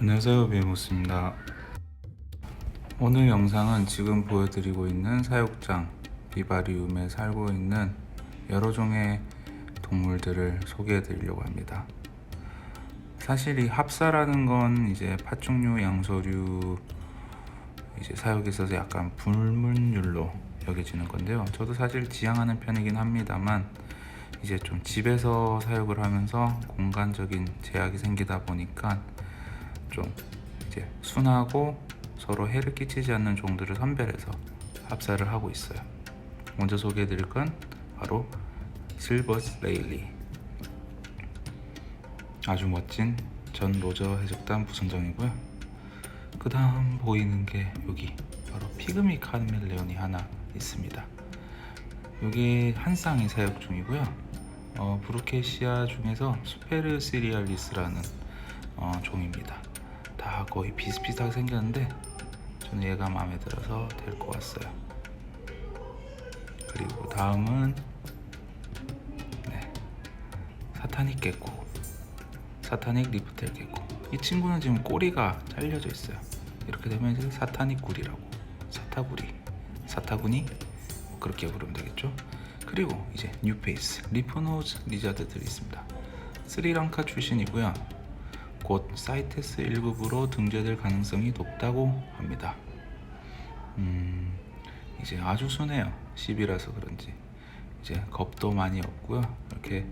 안녕하세요 비모스입니다. 오늘 영상은 지금 보여드리고 있는 사육장 비바리움에 살고 있는 여러 종의 동물들을 소개해 드리려고 합니다. 사실 이 합사라는 건 이제 파충류, 양서류 이제 사육에 있어서 약간 불문율로 여겨지는 건데요. 저도 사실 지향하는 편이긴 합니다만 이제 좀 집에서 사육을 하면서 공간적인 제약이 생기다 보니까 좀 이제 순하고 서로 해를 끼치지 않는 종들을 선별해서 합사를 하고 있어요. 먼저 소개해드릴 건 바로 실버스 레일리. 아주 멋진 전 로저 해적단 부선정이고요. 그 다음 보이는 게 여기 바로 피그미 카멜레온이 하나 있습니다. 여기 한 쌍이 사육 중이고요. 어, 브루케시아 중에서 수페르 시리알리스라는 어, 종입니다. 다 거의 비슷비슷하게 생겼는데 저는 얘가 마음에 들어서 데리고 왔어요. 그리고 다음은 네, 사타닉 개코, 사타닉 리프텔 개코. 이 친구는 지금 꼬리가 잘려져 있어요. 이렇게 되면 이제 사타닉 굴이라고, 사타구리, 사타구니 뭐 그렇게 부르면 되겠죠. 그리고 이제 뉴페이스, 리프노즈 리자드들이 있습니다. 스리랑카 출신이고요. 곧 사이테스 1급으로 등재될 가능성이 높다고 합니다. 음, 이제 아주 순해요. 10이라서 그런지. 이제 겁도 많이 없고요. 이렇게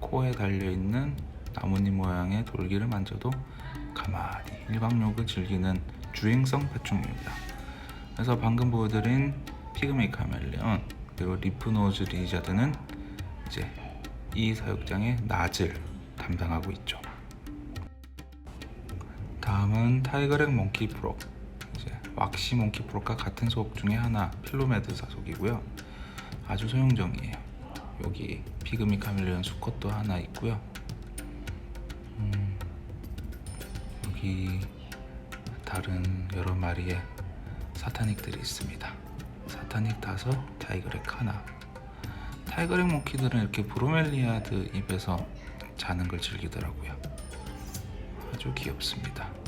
코에 달려 있는 나뭇잎 모양의 돌기를 만져도 가만히 일광욕을 즐기는 주행성 파충류입니다. 그래서 방금 보여드린 피그메이 카멜레온 그리고 리프노즈 리자드는 이제 이 사육장의 낫을 담당하고 있죠. 다음은 타이거렉 몽키 프록 이제 왁시 몽키 프록과 같은 속 중에 하나 필로메드사 속이고요. 아주 소형종이에요. 여기 피그미 카멜레온 수컷도 하나 있고요. 음, 여기 다른 여러 마리의 사타닉들이 있습니다. 사타닉 다섯 타이거렉 하나. 타이거렉 몽키들은 이렇게 브로멜리아드 잎에서 자는 걸 즐기더라고요. 아주 귀엽습니다.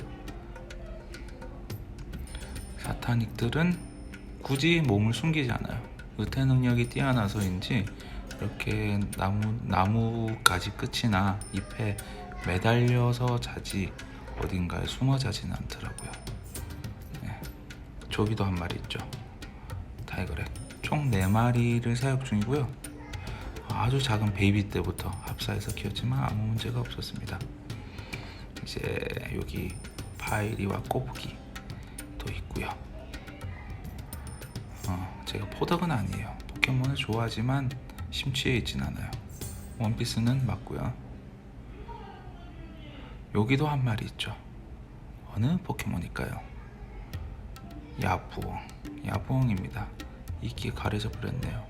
사타닉들은 굳이 몸을 숨기지 않아요. 의태 능력이 뛰어나서인지 이렇게 나무 나무 가지 끝이나 잎에 매달려서 자지 어딘가에 숨어 자지는 않더라고요. 네. 저기도 한 마리 있죠. 타이거렉 총 4마리를 사육 중이고요. 아주 작은 베이비 때부터 합사해서 키웠지만 아무 문제가 없었습니다. 이제 여기 파이리와 꼬부기 도 있고요. 어, 제가 포덕은 아니에요. 포켓몬을 좋아하지만 심취해 있진 않아요. 원피스는 맞고요. 여기도 한 마리 있죠. 어느 포켓몬일까요? 야부엉. 야부엉입니다. 이끼에 가려져 버렸네요.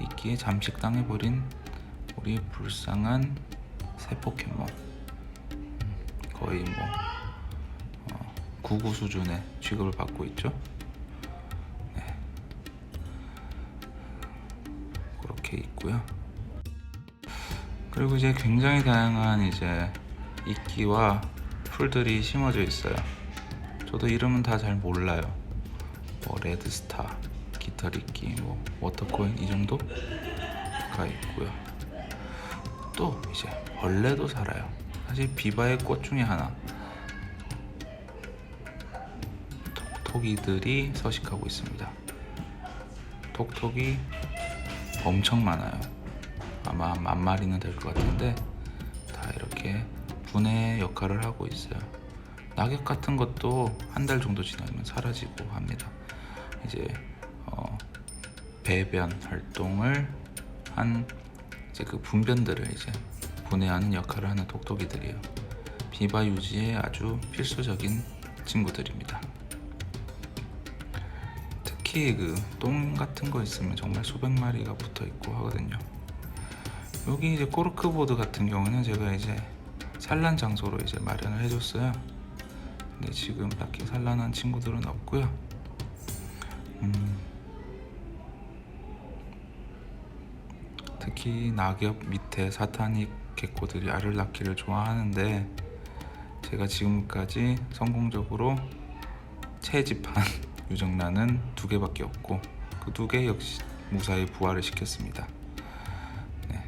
이끼에 잠식당해 버린 우리 불쌍한 새 포켓몬. 거의 뭐 어, 구구 수준의 취급을 받고 있죠. 있고요. 그리고 이제 굉장히 다양한 이제 이끼와 풀들이 심어져 있어요. 저도 이름은 다 잘 몰라요. 뭐 레드스타, 깃털이끼, 뭐 워터코인 이 정도가 있고요. 또 이제 벌레도 살아요. 사실 비바의 꽃 중에 하나. 톡톡이들이 서식하고 있습니다. 톡톡이 엄청 많아요. 아마 만 마리는 될 것 같은데 다 이렇게 분해 역할을 하고 있어요. 낙엽 같은 것도 한 달 정도 지나면 사라지고 합니다. 이제 어, 배변 활동을 한 이제 그 분변들을 이제 분해하는 역할을 하는 톡톡이들이에요. 비바 유지에 아주 필수적인 친구들입니다. 특히 그 똥 같은 거 있으면 정말 수백 마리가 붙어 있고 하거든요. 여기 이제 코르크보드 같은 경우는 제가 이제 산란 장소로 이제 마련을 해줬어요. 근데 지금 딱히 산란한 친구들은 없고요. 음, 특히 낙엽 밑에 사타닉 개코들이 알을 낳기를 좋아하는데 제가 지금까지 성공적으로 채집한 유정란은 두 개밖에 없고 그 두 개 역시 무사히 부활을 시켰습니다. 네.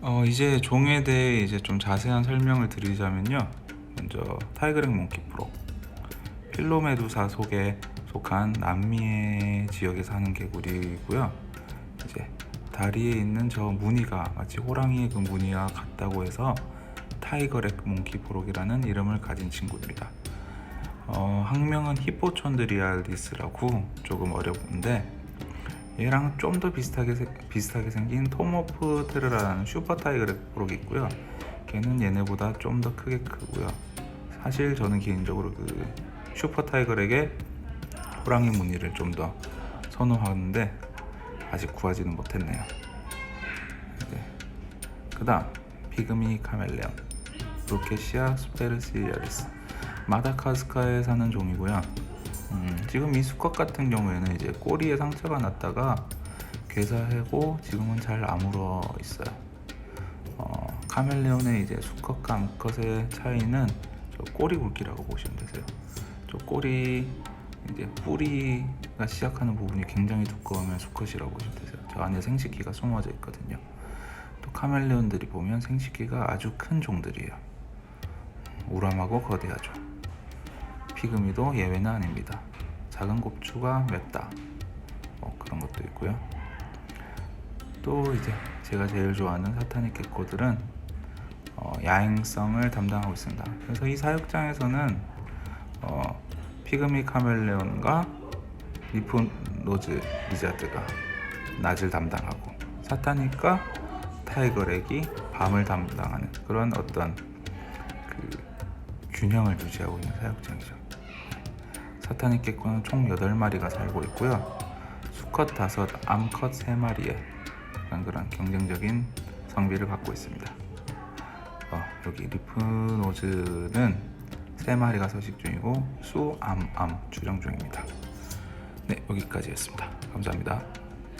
어, 이제 종에 대해 이제 좀 자세한 설명을 드리자면요. 먼저 타이거렉 몽키 프로 필로메두사 속에 속한 남미의 지역에 사는 개구리고요. 다리에 있는 저 무늬가 마치 호랑이의 그 무늬와 같다고 해서 타이거렉 몽키 프록이라는 이름을 가진 친구입니다. 어, 학명은 히포촌드리알리스라고 조금 어려운데 얘랑 좀 더 비슷하게 세- 비슷하게 생긴 토모프 테르라는 슈퍼 타이거렉 프록이 있고요. 걔는 얘네보다 좀 더 크게 크고요. 사실 저는 개인적으로 그 슈퍼 타이거렉의 호랑이 무늬를 좀 더 선호하는데 아직 구하지는 못했네요. 네. 그 다음 피그미 카멜레온, 로케시아 스페르시아리스, 마다카스카르에 사는 종이고요. 음, 지금 이 수컷 같은 경우에는 이제 꼬리에 상처가 났다가 괴사하고 지금은 잘 아물어 있어요. 어, 카멜레온의 이제 수컷과 암컷의 차이는 저 꼬리 굵기라고 보시면 되세요. 저 꼬리 이제 뿌리가 시작하는 부분이 굉장히 두꺼우면 수컷이라고 보시면 되세요. 저 안에 생식기가 숨어져 있거든요. 또 카멜레온들이 보면 생식기가 아주 큰 종들이에요. 우람하고 거대하죠. 피그미도 예외는 아닙니다. 작은 곱추가 맵다. 뭐 그런 것도 있고요. 또 이제 제가 제일 좋아하는 사타닉 개코들은 어, 야행성을 담당하고 있습니다. 그래서 이 사육장에서는 어, 피그미 카멜레온과 리프노즈 리자드가 낮을 담당하고 사타닉과 타이거렉이 밤을 담당하는 그런 어떤 그 균형을 유지하고 있는 사육장이죠. 사타닉 개코는 총 8마리가 살고 있고요. 수컷 5, 암컷 3마리의 그런, 그런 경쟁적인 성비를 갖고 있습니다. 어, 여기 리프노즈는 3마리가 서식 중이고 수, 암, 암 출영 중입니다. 네, 여기까지였습니다. 감사합니다.